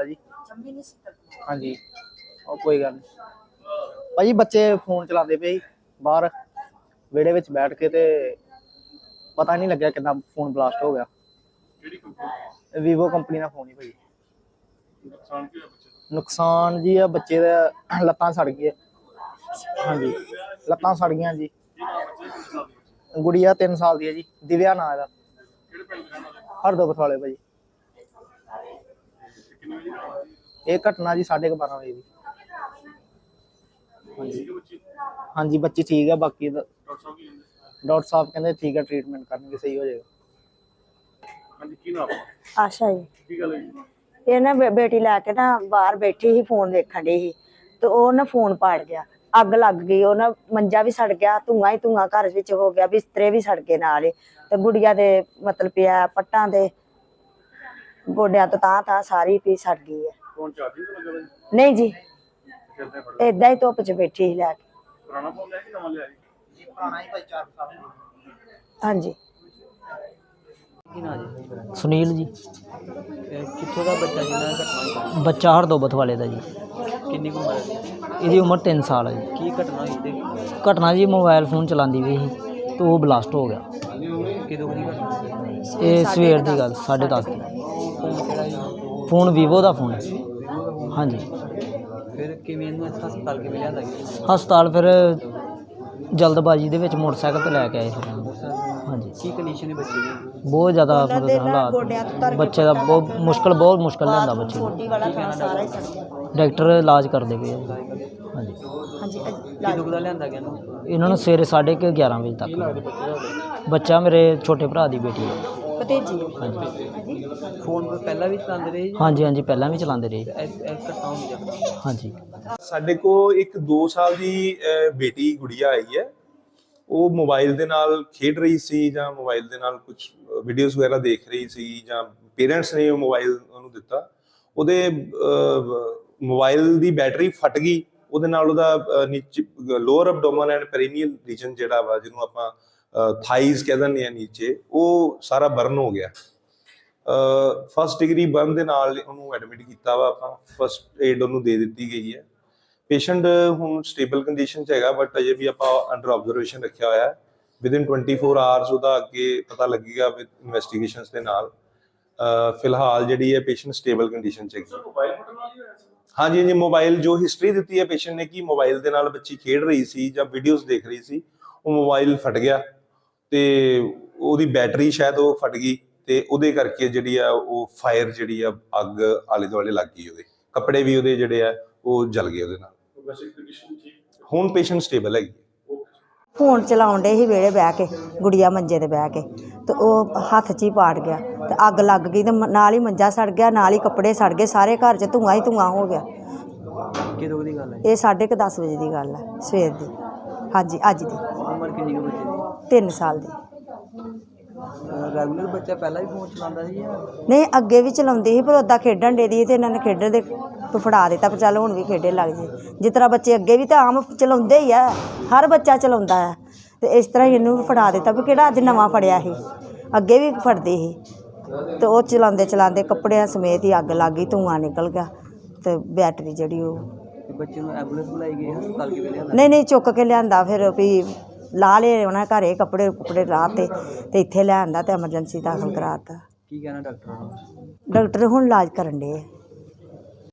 ਦਾ ਜੀ। ਹਾਂਜੀ। ਉਹ ਕੋਈ ਗੱਲ ਨਹੀਂ ਭਾਜੀ ਬੱਚੇ ਫੋਨ ਚਲਾਉਂਦੇ ਪਏ ਸੀ। ਬਾਹਰ ਵਿਹੜੇ ਵਿੱਚ ਬੈਠ ਕੇ ਤੇ ਪਤਾ ਨਹੀਂ ਲੱਗਿਆ ਕਿੰਨਾ ਫੋਨ ਬਲਾਸਟ ਹੋ ਗਿਆ। ਕਿਹੜੀ ਕੰਪਨੀ ਵੀਵੋ ਕੰਪਨੀ ਦਾ ਫੋਨ ਹੀ ਭਾਜੀ। ਨੁਕਸਾਨ ਕੀ ਹੋਇਆ ਬੱਚੇ ਦਾ? ਨੁਕਸਾਨ ਜੀ ਆ ਬੱਚੇ ਦਾ ਲੱਤਾਂ ਸੜ ਗਈਆਂ। ਹਾਂਜੀ। ਲੱਤਾਂ ਸੜ ਗਈਆਂ ਜੀ। ਦੇ? ਗੁੜੀਆ 3 ਸਾਲ ਦੀ ਹੈ ਜੀ। ਦਿਵਿਆ ਨਾਂ ਇਹਦਾ। ਕਿਹੜੇ ਪਿੰਡ ਦੇ ਹਰਦੋ ਬਥਾਲੇ ਭਾਜੀ ਤੇ ਕਿੰਨੇ ਵਜੇ ਦਾ ਹੋਇਆ? ਇਹ ਘਟਨਾ ਜੀ 12:30 ਵਜੇ ਦੀ। ਠੀਕ ਹੈ ਬੱਚੀ ਹਾਂਜੀ ਬੱਚੀ ਠੀਕ ਹੈ ਬਾਕੀ ਦਾ- ਡਾਕਟਰ ਸਾਹਿਬ ਕਹਿੰਦੇ ਠੀਕ ਹੈ ਟ੍ਰੀਟਮੈਂਟ ਕਰਨਗੇ ਸਹੀ ਹੋ ਜਾਏਗਾ। ਹਾਂਜੀ ਕੀ ਨਾਮ? ਆਸ਼ਾ ਜੀ। ਕੀ ਗੱਲ ਹੈ ਇਹ ਨਾ ਬੇ- ਬੇਟੀ ਲੈ ਕੇ ਨਾ ਬਾਹਰ ਬੈਠੀ ਸੀ ਫੋਨ ਵੇਖਣ ਡਈ ਸੀ। ਤੇ ਉਹ ਨਾ ਫੋਨ ਪਾੜ ਗਿਆ। ਅੱਗ ਲੱਗ ਗਈ ਉਹ ਨਾ ਮੰਜਾ ਵੀ ਸੜ ਗਿਆ ਧੂੰਆਂ ਹੀ ਧੂੰਆਂ ਘਰ ਵਿੱਚ ਹੋ ਗਿਆ ਬਿਸਤਰੇ ਵੀ ਸੜ ਗਏ ਨਾਲ ਹੀ। ਤੇ ਗੁੜੀਆ ਦੇ ਮਤਲਬ ਪਿਆ ਪੱਟਾਂ ਦੇ ਗੋਡਿਆਂ ਤੋਂ ਤਾਂ ਤਾਂ ਸਾਰੀ ਪੀ ਸੜ ਗਈ ਹੈ। ਫੋਨ ਚਾਰਜਿੰਗ ਤੇ ਲੱਗਾ ਹੋਇਆ ਜੀ? ਨਹੀਂ ਜੀ। ਫੜ ਏਦਾਂ ਹੀ ਧੁੱਪ 'ਚ ਬੈਠੀ ਸੀ ਲੈ ਕੇ। ਪੁਰਾਣਾ ਫੋਨ ਲਿਆ ਕਿ ਨਵਾਂ ਲਿਆ ਜੀ ਪੁਰਾਣਾ ਹੀ ਭਾਈ 4 ਸਾਲ ਹਾਂਜੀ। ਸੁਨੀਲ ਜੀ। ਕਿੱਥੋਂ ਦਾ ਬੱਚਾ ਜਿਹਨਾਂ ਘਟਨਾ ਹੋਈ ਬੱਚਾ ਹਰਦੋਬਤ ਵਾਲੇ ਦਾ ਜੀ। ਕਿੰਨੀ ਕੁ ਉਮਰ ਹੈ ਇਹਦੀ ਉਮਰ 3 ਸਾਲ ਹੈ ਜੀ। ਕੀ ਘਟਨਾ ਹੋਈ ਤੇ? ਘਟਨਾ ਜੀ ਮੋਬਾਈਲ ਫੋਨ ਚਲਾਉਂਦੀ ਪਈ ਸੀ ਤੇ ਉਹ ਬਲਾਸਟ ਹੋ ਗਿਆ। ਕਿਦੋਂ ਦੀ ਘਟਨਾ ਹੋਈ? ਇਹ ਸਵੇਰ ਦੀ ਗੱਲ 10:30 ਦੀ। ਫੋਨ ਕਿਹੜਾ ਫੋਨ ਵੀਵੋ ਦਾ ਫੋਨ ਹੈ। ਹਾਂਜੀ। ਫਿਰ ਕਿਵੇਂ ਇਹਨੂੰ ਇੱਥੇ ਹਸਪਤਾਲ ਕਿਵੇਂ ਲਿਆਂਦਾ ਗਿਆ ਹਸਪਤਾਲ ਫਿਰ ਜਲਦਬਾਜ਼ੀ ਦੇ ਵਿੱਚ ਮੋਟਰਸਾਈਕਲ ਤੇ ਲੈ ਕੇ ਆਏ ਫਿਰ। ਹਾਂਜੀ। ਕੀ ਕੰਡੀਸ਼ਨ ਹੈ ਬੱਚੇ ਦੀ? ਬਹੁਤ ਜ਼ਿਆਦਾ ਮਤਲਬ ਹਾਲਾਤ ਬੱਚੇ ਦਾ ਬਹੁਤ ਮੁਸ਼ਕਲ ਬਹੁਤ ਮੁਸ਼ਕਲ ਲੈਂਦਾ ਬੱਚੇ ਨੂੰ। ਛੋਟੀ ਵਾਲਾ ਥਾਂ ਸਾਰਾ ਹੀ ਸੜ ਡਾਕਟਰ ਇਲਾਜ ਕਰਦੇ ਪਏ ਆ ਜੀ। ਹਾਂਜੀ। ਹਾਂਜੀ ਕਿਦੋਂ ਕੁ ਦਾ ਲਿਆਂਦਾ ਗਿਆ ਇਹਨੂੰ? ਇਹਨਾਂ ਨੂੰ ਸਵੇਰੇ 11:30 ਵਜੇ ਤੱਕ। ਬੱਚਾ ਮੇਰੇ ਛੋਟੇ ਭਰਾ ਦੀ ਬੇਟੀ ਹੈ। ਭਤੀਜੀ ਹੈ। ਹਾਂਜੀ। ਫੋਨ ਪਹਿਲਾਂ ਵੀ ਚਲਾਉਂਦੇ ਰਹੇ ਜਾਂ? ਹਾਂਜੀ ਹਾਂਜੀ ਪਹਿਲਾਂ ਵੀ ਚਲਾਉਂਦੇ ਰਹੇ। ਹਾਂਜੀ। ਸਾਡੇ ਕੋ ਇੱਕ 2 ਸਾਲ ਦੀ ਅਹ, ਬੇਟੀ ਗੁੜੀਆ ਆਈ ਹੈ। ਉਹ ਮੋਬਾਈਲ ਦੇ ਨਾਲ ਖੇਡ ਰਹੀ ਸੀ ਜਾਂ ਮੋਬਾਈਲ ਦੇ ਨਾਲ ਕੁਝ ਵੀਡੀਓਜ਼ ਵਗੈਰਾ ਦੇਖ ਰਹੀ ਸੀ ਜਾਂ ਪੇਰੈਂਟਸ ਨੇ ਉਹ ਮੋਬਾਈਲ ਉਹਨੂੰ ਦਿੱਤਾ। ਉਹਦੇ ਮੋਬਾਈਲ ਦੀ ਬੈਟਰੀ ਫਟ ਗਈ। ਉਹਦੇ ਨਾਲ ਉਹਦਾ ਅਹ, ਨੀਚੇ lower abdomen and perineal region ਜਿਹੜਾ ਵਾ ਜਿਹਨੂੰ ਆਪਾਂ ਥਾਈਜ਼ ਕਹਿ ਦਿੰਦੇ ਆ ਨੀਚੇ, ਉਹ ਸਾਰਾ ਬਰਨ ਹੋ ਗਿਆ। ਫਸਟ ਡਿਗਰੀ ਬਰਨ ਦੇ ਨਾਲ ਉਹਨੂੰ ਐਡਮਿਟ ਕੀਤਾ ਵਾ ਆਪਾਂ ਫਸਟ ਏਡ ਉਹਨੂੰ ਦੇ ਦਿੱਤੀ ਗਈ ਹੈ। ਪੇਸ਼ੈਂਟ ਹੁਣ ਸਟੇਬਲ ਕੰਡੀਸ਼ਨ ਚ ਹੈਗਾ ਬਟ ਅਜੇ ਵੀ ਆਪਾਂ ਅੰਡਰ ਆਬਜ਼ਰਵੇਸ਼ਨ ਰੱਖਿਆ ਹੋਇਆ ਹੈ। ਵਿਦਿਨ 24 ਆਵਰਸ ਉਹਦਾ ਅੱਗੇ ਪਤਾ ਲੱਗੇਗਾ ਵਿਦ ਇਨਵੈਸਟੀਗੇਸ਼ਨਸ ਦੇ ਨਾਲ। ਫਿਲਹਾਲ ਜਿਹੜੀ ਹੈ ਪੇਸ਼ੈਂਟ ਸਟੇਬਲ ਕੰਡੀਸ਼ਨ ਚ ਹੈਗੀ। ਹਾਂਜੀ ਹਾਂਜੀ ਮੋਬਾਈਲ ਜੋ ਹਿਸਟਰੀ ਦਿੱਤੀ ਹੈ ਪੇਸ਼ੈਂਟ ਨੇ ਕਿ ਮੋਬਾਈਲ ਦੇ ਨਾਲ ਬੱਚੀ ਖੇਡ ਰਹੀ ਸੀ ਜਾਂ ਵੀਡੀਓਜ਼ ਦੇਖ ਰਹੀ ਸੀ, ਉਹ ਮੋਬਾਈਲ ਫਟ ਗਿਆ। ਤੇ ਉਹਦੀ ਬੈਟਰੀ ਸ਼ਾਇਦ ਉਹ ਫਟ ਗਈ ਤੇ ਉਹਦੇ ਕਰਕੇ ਜਿਹੜੀ ਆ ਉਹ ਫਾਇਰ ਜਿਹੜੀ ਆ ਅੱਗ ਆਲੇ ਦੁਆਲੇ ਲੱਗ ਗਈ ਉਹਦੇ। ਕੱਪੜੇ ਵੀ ਉਹਦੇ ਜਿਹੜੇ ਆ ਉਹ ਜਲ ਗਏ ਉਹਦੇ ਨਾਲ। ਵੈਸੇ ਕੰਡੀਸ਼ਨ ਠੀਕ? ਹੁਣ ਪੇਸ਼ੈਂਟ ਸਟੇਬਲ ਹੈਗੀ। ਫੋਨ ਚਲਾਉਣ ਡੇ ਸੀ ਵਿਹੜੇ ਬਹਿ ਕੇ ਗੁੜੀਆ ਮੰਜੇ ਤੇ ਬਹਿ ਕੇ ਤੇ ਉਹ ਹੱਥ 'ਚ ਹੀ ਪਾੜ ਗਿਆ ਤੇ ਅੱਗ ਲੱਗ ਗਈ ਤੇ ਨਾਲ ਹੀ ਮੰਜਾ ਸੜ ਗਿਆ ਨਾਲ ਹੀ ਕੱਪੜੇ ਸੜ ਗਏ ਸਾਰੇ ਘਰ 'ਚ ਧੂੰਆਂ ਹੀ ਧੂੰਆਂ ਹੋ ਗਿਆ। ਕਿਦੋਂ ਦੀ ਗੱਲ ਹੈ? ਇਹ 10:30 ਵਜੇ ਦੀ ਗੱਲ ਹੈ ਸਵੇਰ ਦੀ। ਹਾਂਜੀ ਅੱਜ ਦੀ। ਉਮਰ ਕਿੰਨੀ ਕੁ ਬੱਚੇ 3 ਸਾਲ ਦੀ। ਰੈਗੂਲਰ ਬੱਚਾ ਪਹਿਲਾਂ ਵੀ ਫੋਨ ਚਲਾਉਂਦਾ ਸੀ ਜਾਂ? ਨਹੀਂ ਅੱਗੇ ਵੀ ਚਲਾਉਂਦੀ ਸੀ ਪਰ ਉਦਾਂ ਖੇਡਣ ਦੇ ਦੀ ਤੇ ਇਹਨਾਂ ਨੇ ਖੇਡਣ ਦੇ ਤੋਂ ਫੜਾ ਦਿੱਤਾ ਪਰ ਚੱਲ ਹੁਣ ਵੀ ਖੇਡੇ ਲੱਗ ਜੇ ਜਿਸ ਤਰ੍ਹਾਂ ਬੱਚੇ ਅੱਗੇ ਵੀ ਤਾਂ ਆਮ ਚਲਾਉਂਦੇ ਹੀ ਆ ਹਰ ਬੱਚਾ ਚਲਾਉਂਦਾ ਹੈ ਤੇ ਇਸ ਤਰ੍ਹਾਂ ਹੀ ਇਹਨੂੰ ਵੀ ਫੜਾ ਦਿੱਤਾ ਵੀ ਕਿਹੜਾ ਅੱਜ ਨਵਾਂ ਫੜਿਆ ਸੀ। ਅੱਗੇ ਵੀ ਫੜਦੇ ਸੀ। ਤੇ ਉਹ ਚਲਾਉਂਦੇ ਚਲਾਉਂਦੇ ਕੱਪੜਿਆਂ ਸਮੇਤ ਹੀ ਅੱਗ ਲੱਗ ਗਈ ਧੂੰਆਂ ਨਿਕਲ ਗਿਆ ਤੇ ਬੈਟਰੀ ਜਿਹੜੀ ਉਹ ਤੇ ਬੱਚੇ ਨੂੰ ਐਂਬੂਲੈਂਸ ਬੁਲਾਈ ਗਈ ਹਸਪਤਾਲ ਕਿਵੇਂ ਲਿਆਂਦਾ? ਨਹੀਂ ਨਹੀਂ ਚੁੱਕ ਕੇ ਲਿਆਂਦਾ ਫਿਰ ਵੀ ਲਾ ਲਏ ਉਹਨਾਂ ਘਰੇ ਕੱਪੜੇ ਕੁਪੜੇ ਲਾਤੇ ਤੇ ਇੱਥੇ ਲਿਆਂਦਾ ਤੇ ਐਮਰਜੈਂਸੀ ਦਾਖਲ ਕਰਾਤਾ। ਕੀ ਕਹਿਣਾ ਡਾਕਟਰ ਨੂੰ? ਡਾਕਟਰ ਹੁਣ ਇਲਾਜ ਕਰਨ ਦੇ